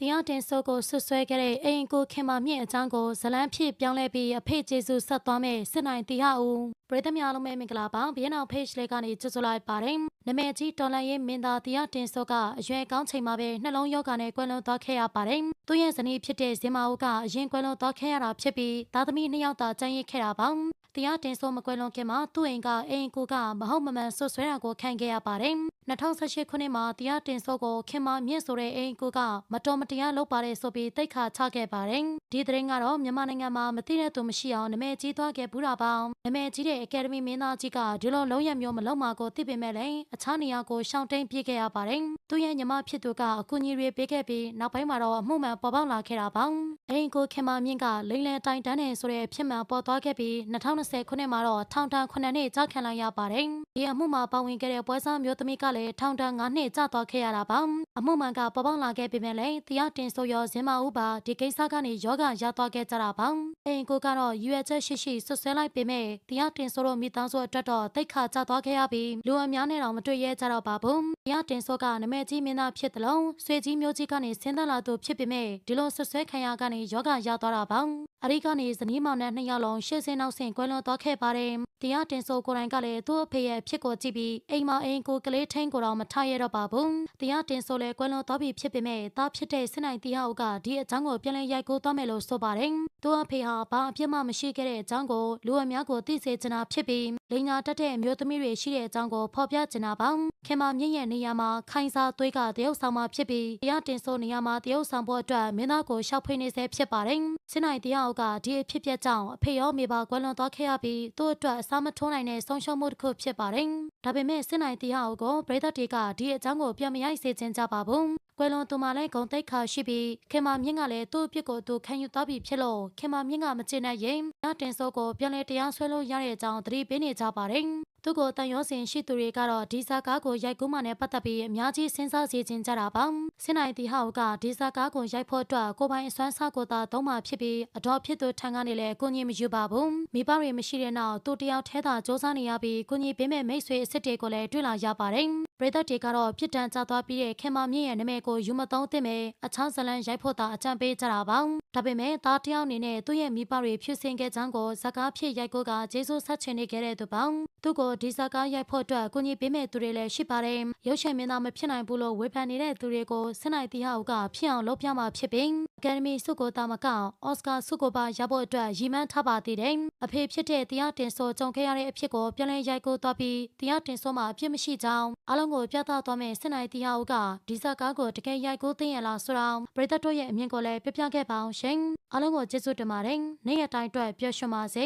တရားတင်ဆိုကိုဆွဆွဲခဲ့တဲ့အိမ်ကိုခင်မာမြင့်အကြောင်းကိုဇလန်းဖြစ်ပြောင်းလဲပြီးအဖေကျေစုဆက်သွားမယ်စစ်နိုင်တီဟာဦးပရိသတ်များလုံးပဲမင်္ဂလာပါဘီယန်အောင် page လေးကနေကြိုဆိုလိုက်ပါတယ်နမဲကြီးတော်လန်ရေးမင်းသားတရားတင်ဆိုကအရွယ်ကောင်းချိန်မှာပဲနှလုံးရောဂါနဲ့ကွယ်လွန်သွားခဲ့ရပါတယ်သူရဲ့ဇနီးဖြစ်တဲ့ဇင်မာဦးကအရင်ကွယ်လွန်သွားခဲ့ရတာဖြစ်ပြီးသားသမီးနှစ်ယောက်သာကျန်ရစ်ခဲ့တာပါတရားတင်ဆိုမကွယ်လွန်ခင်မှာသူ့အိမ်ကအိမ်ကိုကမဟုတ်မမှန်ဆွဆွဲတာကိုခံခဲ့ရပါတယ် 2018ခုနှစ်မှာတရားတင်ဆိုကိုခင်မမြင့်ဆိုတဲ့အိမ်ကိုကမတော်မတရားလုပ်ပါတယ်ဆိုပြီးတိတ်ခါချခဲ့ပါတယ်ဒီသတင်းကတော့မြန်မာနိုင်ငံမှာမသိတဲ့သူမရှိအောင်နာမည်ကြီးသွားခဲ့ဘူးတာပေါ့နာမည်ကြီးတဲ့အကယ်ဒမီမင်းသားကြီးကဒီလိုလုံးရမျိုးမလုံးမှာကိုသိပေမဲ့လည်းအခြားနေရာကိုရှောင်တိန်ပြေးခဲ့ရပါတယ်သူရဲ့ညီမဖြစ်သူကအကူအညီတွေပေးခဲ့ပြီးနောက်ပိုင်းမှာတော့အမှုမှန်ပေါ်ပေါက်လာခဲ့တာပေါ့အိမ်ကိုခင်မမြင့်ကလိမ့်လန်တိုင်တန်းနေဆိုတဲ့ဖြစ်မှန်ပေါ်သွားခဲ့ပြီး2020ခုနှစ်မှာတော့ထောင်ဒဏ်9နှစ်ကြာခံလိုက်ရပါတယ်ဒီအမှုမှာပါဝင်ခဲ့တဲ့ပွဲစားမျိုးသမီးကလည်းထောင်ဒဏ်9နှစ်ကြာသွားခဲ့ရတာပါအမှုမှန်ကပေါ်ပေါက်လာခဲ့ပေမဲ့လည်းတရားတင်ဆိုရောဇင်မဦးပါဒီကိစ္စကနေယောဂရသွားခဲ့ကြတာပါအိမ်ကိုကတော့ရွယ်ချက်ရှိရှိဆွဆွဲလိုက်ပေမဲ့တရားတင်ဆိုတော့မိသားစုအတွက်တော့တိတ်ခါကျသွားခဲ့ရပြီးလူအများနဲ့တော့မတွေ့ရကြတော့ပါဘူးတရားတင်ဆိုကနမဲကြီးမင်းသားဖြစ်တယ်လို့ဆွေကြီးမျိုးကြီးကနေဆင်းသက်လာသူဖြစ်ပေမဲ့ဒီလိုဆွဆွဲခံရကနေယောဂရသွားတာပါအရိကနေဇနီးမောင်နဲ့နှစ်ယောက်လုံးရှေ့စင်းနောက်ဆင်ကွဲလွန်သွားခဲ့ပါတယ်တရားတင်ဆိုကိုယ်တိုင်ကလည်းသူ့အဖေရဲ့ဖြစ်ကိုကြည့်ပြီးအိမ်မအိမ်ကိုကလေးထင်းကိုတော့မထားရတော့ပါဘူးတရားတင်ဆိုလဲကွဲလွန်သွားပြီဖြစ်ပေမဲ့သားဖြစ်တဲ့စစ်နိုင်တရားအုပ်ကဒီအကြောင်းကိုပြန်လည်ရိုက်ကူးသွားမယ်လို့ဆိုပါတယ်သူ့အဖေဟာဘာအပြစ်မှမရှိခဲ့တဲ့အကြောင်းကိုလူအများကိုသိစေချင်တာဖြစ်ပြီးလိန်ညာတက်တဲ့အမျိုးသမီးတွေရှိတဲ့အကြောင်းကိုဖော်ပြချင်တာပါခင်မမြင့်ရဲ့နေရာမှာခိုင်စာသွေးကတရုတ်ဆောင်မှာဖြစ်ပြီးတရားတင်ဆိုနေရာမှာတရုတ်ဆောင်ဖို့အတွက်မင်းသားကိုရှောက်ဖွေးနေဆဲဖြစ်ပါတယ်စစ်နိုင်တရားအုပ်ကဒီအဖြစ်ပြက်ကြောင့်အဖေရောမိဘကွယ်လွန်သွားခဲ့ရပြီးသူ့အတွက်အစားမထိုးနိုင်တဲ့ဆုံးရှုံးမှုတစ်ခုဖြစ်ပါတယ်ဒါပေမဲ့စစ်နိုင်တရားအုပ်ကိုပြည်သက်တွေကဒီအကြောင်းကိုပြန်မရိုက်စေချင်ကြပါဘူး ကွယ်လွန်သူမလည်းဂုံတိတ်ခါရှိပြီးခင်မမြင့်ကလည်းသူ့အပြစ်ကိုသူခံယူသွားပြီဖြစ်လို့ခင်မမြင့်ကမကျေနပ်ရင်ညတင်စိုးကိုပြန်လဲတရားဆွဲလို့ရတဲ့အကြောင်းသတိပေးနေကြပါတယ် သူ့ကိုတန်ရောစင်ရှိသူတွေကတော့ဒီဇာကားကိုရိုက်ကူးမှနဲ့ပတ်သက်ပြီးအများကြီးစဉ်းစားစေချင်ကြတာပါစင်နိုင်တီဟောက်ကဒီဇာကားကိုရိုက်ဖို့အတွက်ကိုပိုင်အစွမ်းစားကိုသာသုံးမှဖြစ်ပြီးအတော်ဖြစ်သူထံကနေလည်းကိုကြီးမယူပါဘူးမိဘတွေမရှိတဲ့နောက်သူတယောက်ထဲသာစ조사နေရပြီးကိုကြီးပေးမဲ့မိတ်ဆွေအစ်စ်တွေကိုလည်းတွေ့လာရပါတယ်ပရိသတ်တွေကတော့ပြစ်ဒဏ်ကျသွားပြီးတဲ့ခင်မမြင့်ရဲ့နာမည်ကိုယူမသုံးသင့်ပဲအခြားဇလန်ရိုက်ဖို့သာအကြံပေးကြတာပါဒါပေမဲ့သားတယောက်အနေနဲ့သူ့ရဲ့မိဘတွေဖြစ်စင်ခဲ့ကြောင်းကိုဇကားဖြစ်ရိုက်ကိုကဂျေဆုဆက်ချင်နေခဲ့တဲ့သူပေါ့သူ့ကိုဒီဇကားရိုက်ဖို့အတွက်ကိုကြီးပေးမဲ့သူတွေလည်းရှိပါတယ်ရုပ်ရှင်မင်းသားမဖြစ်နိုင်ဘူးလို့ဝေဖန်နေတဲ့သူတွေကိုစစ်နိုင်တီဟာကဖြစ်အောင်လုပ်ပြမှာဖြစ်ပြီးအကယ်ဒမီဆုကိုတာမကအော်စကာဆုကိုပါရဖို့အတွက်ရည်မှန်းထားပါသေးတယ်အဖေဖြစ်တဲ့တရားတင်ဆိုကြုံခဲ့ရတဲ့အဖြစ်ကိုပြန်လည်ရိုက်ကိုသွားပြီးတရားတင်ဆိုမှအဖြစ်မရှိကြောင်းအလုံးကိုပြသသွားမဲ့စစ်နိုင်တရားဦးကဒီဇကားကိုတကယ်ရိုက်ကိုသိရလားဆိုတော့ပရိသတ်တို့ရဲ့အမြင်ကိုလည်းပြပြခဲ့ပါအောင်ရှင်အလုံးကိုကျေးဇူးတင်ပါတယ်နေ့ရက်တိုင်းအတွက်ပျော်ရွှင်ပါစေ